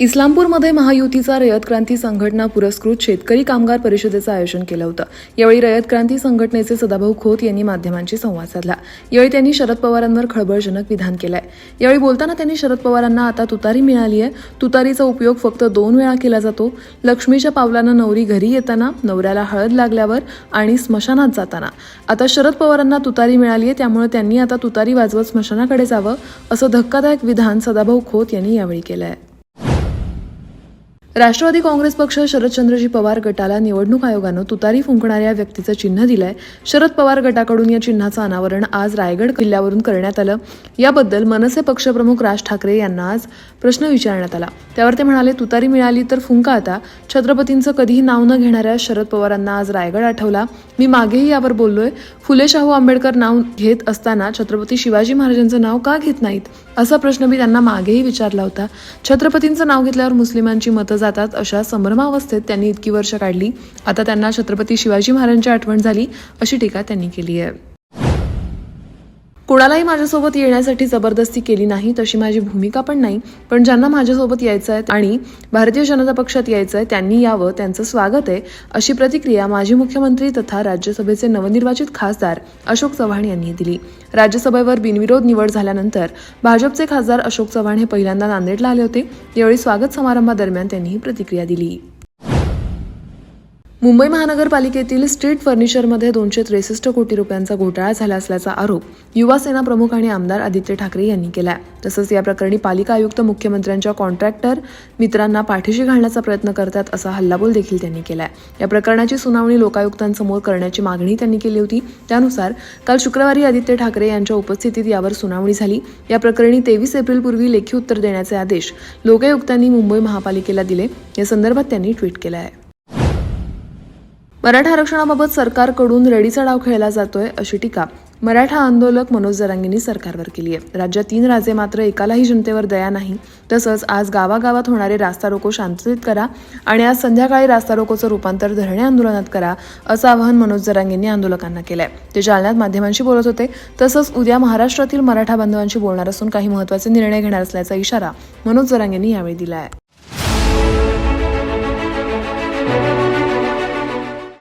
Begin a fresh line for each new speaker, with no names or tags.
इस्लामपूरमध्ये महायुतीचा रयत क्रांती संघटना पुरस्कृत शेतकरी कामगार परिषदेचं आयोजन केलं होतं. यावेळी रयत क्रांती संघटनेचे सदाभाऊ खोत यांनी माध्यमांशी संवाद साधला. यावेळी त्यांनी शरद पवारांवर खळबळजनक विधान केलंय. यावेळी बोलताना त्यांनी शरद पवारांना आता तुतारी मिळाली आहे. तुतारीचा उपयोग फक्त दोन वेळा केला जातो. लक्ष्मीच्या पावलानं नवरी घरी येताना नवऱ्याला हळद लागल्यावर आणि स्मशानात जाताना. आता शरद पवारांना तुतारी मिळाली आहे त्यामुळे त्यांनी आता तुतारी वाजवत स्मशानाकडे जावं असं धक्कादायक विधान सदाभाऊ खोत यांनी यावेळी केलं आहे राष्ट्रवादी काँग्रेस पक्ष शरदचंद्रजी पवार गटाला निवडणूक आयोगानं तुतारी फुंकणाऱ्या व्यक्तीचं चिन्ह दिलंय. शरद पवार गटाकडून या चिन्हाचं अनावरण आज रायगड किल्ल्यावरून करण्यात आलं. याबद्दल मनसे पक्षप्रमुख राज ठाकरे यांना आज प्रश्न विचारण्यात आला. त्यावर ते म्हणाले तुतारी मिळाली तर फुंका आता. छत्रपतींचं कधीही नाव न घेणाऱ्या शरद पवारांना आज रायगड आठवला. मी मागेही यावर बोललोय. फुले शाहू आंबेडकर नाव घेत असताना छत्रपती शिवाजी महाराजांचं नाव का घेत नाहीत? असा प्रश्न मी त्यांना मागेही विचारला होता. छत्रपतींचं नाव घेतल्यावर मुस्लिमांची मतं जातात अशा संभ्रमावस्थेत त्यांनी इतकी वर्ष काढली. आता त्यांना छत्रपती शिवाजी महाराजांची आठवण झाली अशी टीका त्यांनी केली आहे. कुणालाही माझ्यासोबत येण्यासाठी जबरदस्ती केली नाही तशी माझी भूमिका पण नाही. पण ज्यांना माझ्यासोबत यायचं आहे आणि भारतीय जनता पक्षात यायचं आहे त्यांनी यावं त्यांचं स्वागत आहे अशी प्रतिक्रिया माजी मुख्यमंत्री तथा राज्यसभेचे नवनिर्वाचित खासदार अशोक चव्हाण यांनी दिली. राज्यसभेवर बिनविरोध निवड झाल्यानंतर भाजपचे खासदार अशोक चव्हाण हे पहिल्यांदा नांदेडला आले होते. यावेळी स्वागत समारंभादरम्यान त्यांनी ही प्रतिक्रिया दिली. मुंबई महानगरपालिकेतील स्ट्रीट फर्निचरमध्ये दोनशे त्रेसष्ट कोटी रुपयांचा घोटाळा झाला असल्याचा आरोप युवा सेना प्रमुख आणि आमदार आदित्य ठाकरे यांनी केलाय. तसंच या प्रकरणी पालिका आयुक्त मुख्यमंत्र्यांच्या कॉन्ट्रॅक्टर मित्रांना पाठीशी घालण्याचा प्रयत्न करतात असा हल्लाबोल देखील त्यांनी केलाय. या प्रकरणाची सुनावणी लोकायुक्तांसमोर करण्याची मागणी त्यांनी केली होती. त्यानुसार काल शुक्रवारी आदित्य ठाकरे यांच्या उपस्थितीत यावर सुनावणी झाली. या प्रकरणी तेवीस एप्रिलपूर्वी लेखी उत्तर देण्याचे आदेश लोकायुक्तांनी मुंबई महापालिकेला दिले. या संदर्भात त्यांनी ट्विट केलं आहे मराठा आरक्षणाबाबत सरकारकडून रेडीचा डाव खेळला जातोय अशी टीका मराठा आंदोलक मनोज जरांगींनी सरकारवर केली आहे. राज्यात तीन राजे मात्र एकालाही जनतेवर दया नाही. तसंच आज गावागावात होणारे रास्ता रोको शांततेत करा आणि आज संध्याकाळी रास्ता रोकोचं रूपांतर धरणे आंदोलनात करा असं आवाहन मनोज जरांगींनी आंदोलकांना केलं आहे ते जालन्यात माध्यमांशी बोलत होते. तसंच उद्या महाराष्ट्रातील मराठा बांधवांशी बोलणार असून काही महत्त्वाचे निर्णय घेणार असल्याचा इशारा मनोज जरांगींनी यावेळी दिला आहे